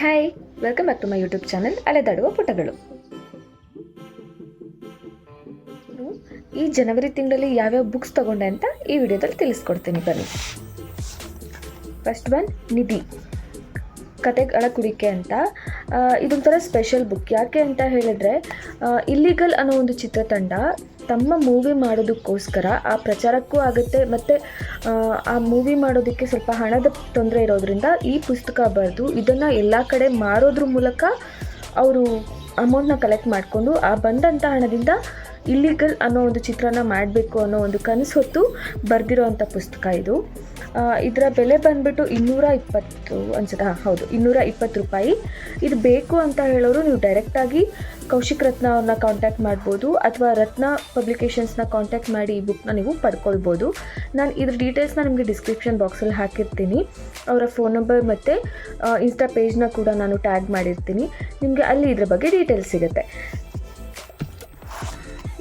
Hi welcome back to my YouTube channel ಅಲೆದಾಡುವ ಪುಟಗಳು ಈ ಜನವರಿ ತಿಂಗಳಲ್ಲಿ ಯಾವ್ಯಾವ ಬುಕ್ಸ್ ತಗೊಂಡೆ ಅಂತ ಈ ವಿಡಿಯೋದಲ್ಲಿ ತಿಳಿಸ್ಕೊಡ್ತೀನಿ ಬನ್ನಿ. ಫಸ್ಟ್ ಒನ್ ನಿಧಿ. ಕತೆಗಳ ಕುಡಿಕೆ ಅಂತ. ಇದೊಂಥರ ಸ್ಪೆಷಲ್ ಬುಕ್ ಯಾಕೆ ಅಂತ ಹೇಳಿದ್ರೆ ಇಲ್ಲಿಗಲ್ ಅನ್ನೋ ಒಂದು ಚಿತ್ರತಂಡ ತಮ್ಮ ಮೂವಿ ಮಾಡೋದಕ್ಕೋಸ್ಕರ ಆ ಪ್ರಚಾರಕ್ಕೂ ಆಗುತ್ತೆ ಮತ್ತು, ಆ ಮೂವಿ ಮಾಡೋದಕ್ಕೆ ಸ್ವಲ್ಪ ಹಣದ ತೊಂದರೆ ಇರೋದ್ರಿಂದ ಈ ಪುಸ್ತಕ ಬರೆದು ಇದನ್ನು ಎಲ್ಲ ಕಡೆ ಮಾರೋದ್ರ ಮೂಲಕ ಅವರು ಅಮೌಂಟ್ನ ಕಲೆಕ್ಟ್ ಮಾಡಿಕೊಂಡು ಆ ಬಂದಂಥ ಹಣದಿಂದ ಇಲ್ಲಿಗಲ್ ಅನ್ನೋ ಒಂದು ಚಿತ್ರನ ಮಾಡಬೇಕು ಅನ್ನೋ ಒಂದು ಕನಸು ಹೊತ್ತು ಬರೆದಿರೋ ಅಂಥ ಪುಸ್ತಕ ಇದು. ಇದರ ಬೆಲೆ ಬಂದ್ಬಿಟ್ಟು ಇನ್ನೂರ ಇಪ್ಪತ್ತು ಅನ್ಸುತ್ತೆ. ಹಾಂ, ಹೌದು, ಇನ್ನೂರ ಇಪ್ಪತ್ತು ರೂಪಾಯಿ. ಇದು ಬೇಕು ಅಂತ ಹೇಳೋರು ನೀವು ಡೈರೆಕ್ಟಾಗಿ ಕೌಶಿಕ್ ರತ್ನ ಅವ್ರನ್ನ ಕಾಂಟ್ಯಾಕ್ಟ್ ಮಾಡ್ಬೋದು ಅಥವಾ ರತ್ನ ಪಬ್ಲಿಕೇಶನ್ಸ್ನ ಕಾಂಟ್ಯಾಕ್ಟ್ ಮಾಡಿ ಈ ಬುಕ್ನ ನೀವು ಪಡ್ಕೊಳ್ಬೋದು. ನಾನು ಇದ್ರ ಡೀಟೇಲ್ಸ್ನ ನಿಮಗೆ ಡಿಸ್ಕ್ರಿಪ್ಷನ್ ಬಾಕ್ಸಲ್ಲಿ ಹಾಕಿರ್ತೀನಿ. ಅವರ ಫೋನ್ ನಂಬರ್ ಮತ್ತು ಇನ್ಸ್ಟಾ ಪೇಜ್ನ ಕೂಡ ನಾನು ಟ್ಯಾಗ್ ಮಾಡಿರ್ತೀನಿ. ನಿಮಗೆ ಅಲ್ಲಿ ಇದ್ರ ಬಗ್ಗೆ ಡೀಟೇಲ್ಸ್ ಸಿಗುತ್ತೆ.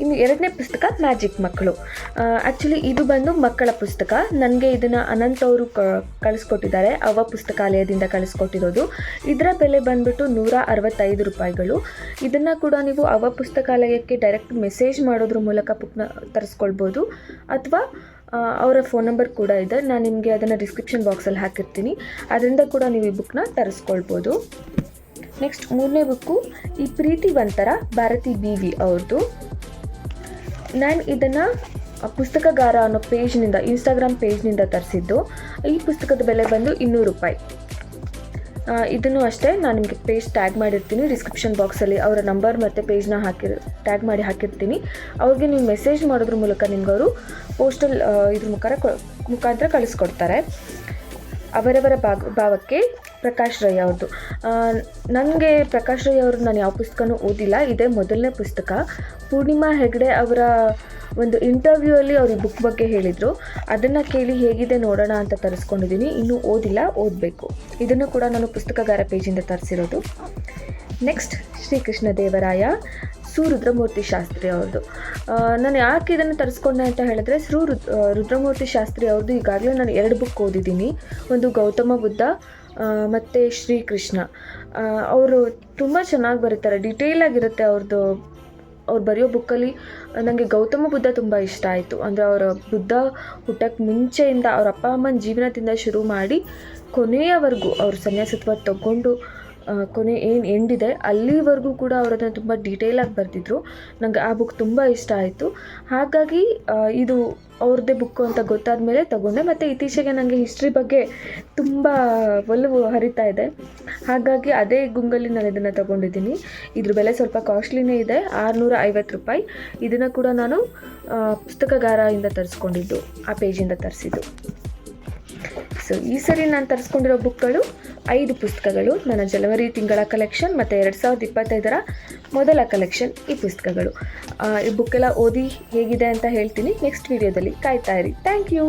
ಇನ್ನು ಎರಡನೇ ಪುಸ್ತಕ ಮ್ಯಾಜಿಕ್ ಮಕ್ಕಳು. ಆ್ಯಕ್ಚುಲಿ ಇದು ಬಂದು ಮಕ್ಕಳ ಪುಸ್ತಕ. ನನಗೆ ಇದನ್ನು ಅನಂತ್ ಅವರು ಕಳಿಸ್ಕೊಟ್ಟಿದ್ದಾರೆ. ಅವ ಪುಸ್ತಕಾಲಯದಿಂದ ಕಳಿಸ್ಕೊಟ್ಟಿರೋದು. ಇದರ ಬೆಲೆ ಬಂದ್ಬಿಟ್ಟು ನೂರ ಅರವತ್ತೈದು ರೂಪಾಯಿಗಳು. ಇದನ್ನು ಕೂಡ ನೀವು ಅವ ಪುಸ್ತಕಾಲಯಕ್ಕೆ ಡೈರೆಕ್ಟ್ ಮೆಸೇಜ್ ಮಾಡೋದ್ರ ಮೂಲಕ ಬುಕ್ನ ತರಿಸ್ಕೊಳ್ಬೋದು. ಅಥವಾ ಅವರ ಫೋನ್ ನಂಬರ್ ಕೂಡ ಇದೆ. ನಾನು ನಿಮಗೆ ಅದನ್ನು ಡಿಸ್ಕ್ರಿಪ್ಷನ್ ಬಾಕ್ಸಲ್ಲಿ ಹಾಕಿರ್ತೀನಿ. ಅದರಿಂದ ಕೂಡ ನೀವು ಈ ಬುಕ್ನ ತರಿಸ್ಕೊಳ್ಬೋದು. ನೆಕ್ಸ್ಟ್ ಮೂರನೇ ಬುಕ್ಕು ಈ ಪ್ರೀತಿವಂತರ ಭಾರತಿ ಬಿ ವಿ ಅವ್ರದ್ದು ನಾನು ಇದನ್ನು ಪುಸ್ತಕಗಾರ ಅನ್ನೋ ಪೇಜ್ನಿಂದ ಇನ್ಸ್ಟಾಗ್ರಾಮ್ ಪೇಜ್ನಿಂದ ತರಿಸಿದ್ದು. ಈ ಪುಸ್ತಕದ ಬೆಲೆ ಬಂದು ಇನ್ನೂರು ರೂಪಾಯಿ. ಇದನ್ನು ಅಷ್ಟೇ ನಾನು ನಿಮಗೆ ಪೇಜ್ ಟ್ಯಾಗ್ ಮಾಡಿರ್ತೀನಿ. ಡಿಸ್ಕ್ರಿಪ್ಷನ್ ಬಾಕ್ಸಲ್ಲಿ ಅವರ ನಂಬರ್ ಮತ್ತು ಪೇಜ್ನ ಹಾಕಿರ್, ಟ್ಯಾಗ್ ಮಾಡಿ ಹಾಕಿರ್ತೀನಿ. ಅವ್ರಿಗೆ ನೀವು ಮೆಸೇಜ್ ಮಾಡೋದ್ರ ಮೂಲಕ ನಿಮ್ಗೆ ಅವರು ಪೋಸ್ಟಲ್ ಇದ್ರ ಮುಖಾಂತರ ಮುಖಾಂತರ ಕಳಿಸ್ಕೊಡ್ತಾರೆ. ಅವರವರ ಭಾಗ, ಭಾವಕ್ಕೆ ಪ್ರಕಾಶ್ ರೈ ಅವ್ರದ್ದು. ನನಗೆ ಪ್ರಕಾಶ್ ರೈ ಅವ್ರದ್ದು ನಾನು ಯಾವ ಪುಸ್ತಕನೂ ಓದಿಲ್ಲ ಇದೇ ಮೊದಲನೇ ಪುಸ್ತಕ. ಪೂರ್ಣಿಮಾ ಹೆಗ್ಡೆ ಅವರ ಒಂದು ಇಂಟರ್ವ್ಯೂ ಅಲ್ಲಿ ಅವರು ಬುಕ್ ಬಗ್ಗೆ ಹೇಳಿದರು. ಅದನ್ನು ಕೇಳಿ ಹೇಗಿದೆ ನೋಡೋಣ ಅಂತ ತರಿಸ್ಕೊಂಡಿದ್ದೀನಿ. ಇನ್ನೂ ಓದಿಲ್ಲ ಓದಬೇಕು. ಇದನ್ನು ಕೂಡ ನಾನು ಪುಸ್ತಕಗಾರ ಪೇಜಿಂದ ತರಿಸಿರೋದು. ನೆಕ್ಸ್ಟ್ ಶ್ರೀಕೃಷ್ಣ ದೇವರಾಯ ಸು ರುದ್ರಮೂರ್ತಿ ಶಾಸ್ತ್ರಿ ಅವ್ರದ್ದು. ನಾನು ಯಾಕೆ ಇದನ್ನು ತರಿಸ್ಕೊಂಡೆ ಅಂತ ಹೇಳಿದ್ರೆ ಸು ರುದ್ ಆ, ರುದ್ರಮೂರ್ತಿ ಶಾಸ್ತ್ರಿ ಅವ್ರದ್ದು ಈಗಾಗಲೇ ನಾನು ಎರಡು ಬುಕ್ ಓದಿದ್ದೀನಿ. ಒಂದು ಗೌತಮ ಬುದ್ಧ ಮತ್ತು ಶ್ರೀಕೃಷ್ಣ. ಅವರು ತುಂಬ ಚೆನ್ನಾಗಿ ಬರೀತಾರೆ. ಡೀಟೇಲ್ ಆಗಿರುತ್ತೆ ಅವ್ರದ್ದು ಅವ್ರು ಬರೆಯೋ ಬುಕ್ಕಲ್ಲಿ ನನಗೆ ಗೌತಮ ಬುದ್ಧ ತುಂಬ ಇಷ್ಟ ಆಯಿತು. ಅಂದರೆ ಅವರ ಬುದ್ಧ ಹುಟ್ಟಕ್ಕೆ ಮುಂಚೆಯಿಂದ ಅವ್ರ ಅಪ್ಪ ಅಮ್ಮನ ಜೀವನದಿಂದ ಶುರು ಮಾಡಿ ಕೊನೆಯವರೆಗೂ ಅವರು ಸನ್ಯಾಸತ್ವ ತಗೊಂಡು ಕೊನೆ ಏನು ಎಂಡಿದೆ ಅಲ್ಲಿವರೆಗೂ ಕೂಡ ಅವರು ಅದನ್ನು ತುಂಬ ಡೀಟೇಲಾಗಿ ಬರೆದಿದ್ರು. ನನಗೆ ಆ ಬುಕ್ ತುಂಬ ಇಷ್ಟ ಆಯಿತು. ಹಾಗಾಗಿ ಇದು ಅವ್ರದ್ದೇ ಬುಕ್ಕು ಅಂತ ಗೊತ್ತಾದ ಮೇಲೆ ತಗೊಂಡೆ. ಮತ್ತು ಇತ್ತೀಚೆಗೆ ನನಗೆ ಹಿಸ್ಟ್ರಿ ಬಗ್ಗೆ ತುಂಬ ಒಲವು ಹರಿತಾ ಇದೆ. ಹಾಗಾಗಿ ಅದೇ ಗುಂಗಲ್ಲಿ ನಾನು ಇದನ್ನು ತಗೊಂಡಿದ್ದೀನಿ. ಇದ್ರ ಬೆಲೆ ಸ್ವಲ್ಪ ಕಾಸ್ಟ್ಲಿನೇ ಇದೆ ಆರುನೂರ ಐವತ್ತು ರೂಪಾಯಿ. ಇದನ್ನು ಕೂಡ ನಾನು ಪುಸ್ತಕಗಾರಿಂದ ತರಿಸ್ಕೊಂಡಿದ್ದು, ಆ ಪೇಜಿಂದ ತರಿಸಿದ್ದು. ಸೊ ಈ ಸರಿ ನಾನು ತರಿಸ್ಕೊಂಡಿರೋ ಬುಕ್ಗಳು ಐದು ಪುಸ್ತಕಗಳು ನನ್ನ ಜನವರಿ ತಿಂಗಳ ಕಲೆಕ್ಷನ್ ಮತ್ತು ಎರಡು ಸಾವಿರದ ಇಪ್ಪತ್ತೈದರ ಮೊದಲ ಕಲೆಕ್ಷನ್ ಈ ಪುಸ್ತಕಗಳು. ಈ ಬುಕ್ಕೆಲ್ಲ ಓದಿ ಹೇಗಿದೆ ಅಂತ ಹೇಳ್ತೀನಿ. ನೆಕ್ಸ್ಟ್ ವಿಡಿಯೋದಲ್ಲಿ ಕಾಯ್ತಾ ಇರಿ. Thank you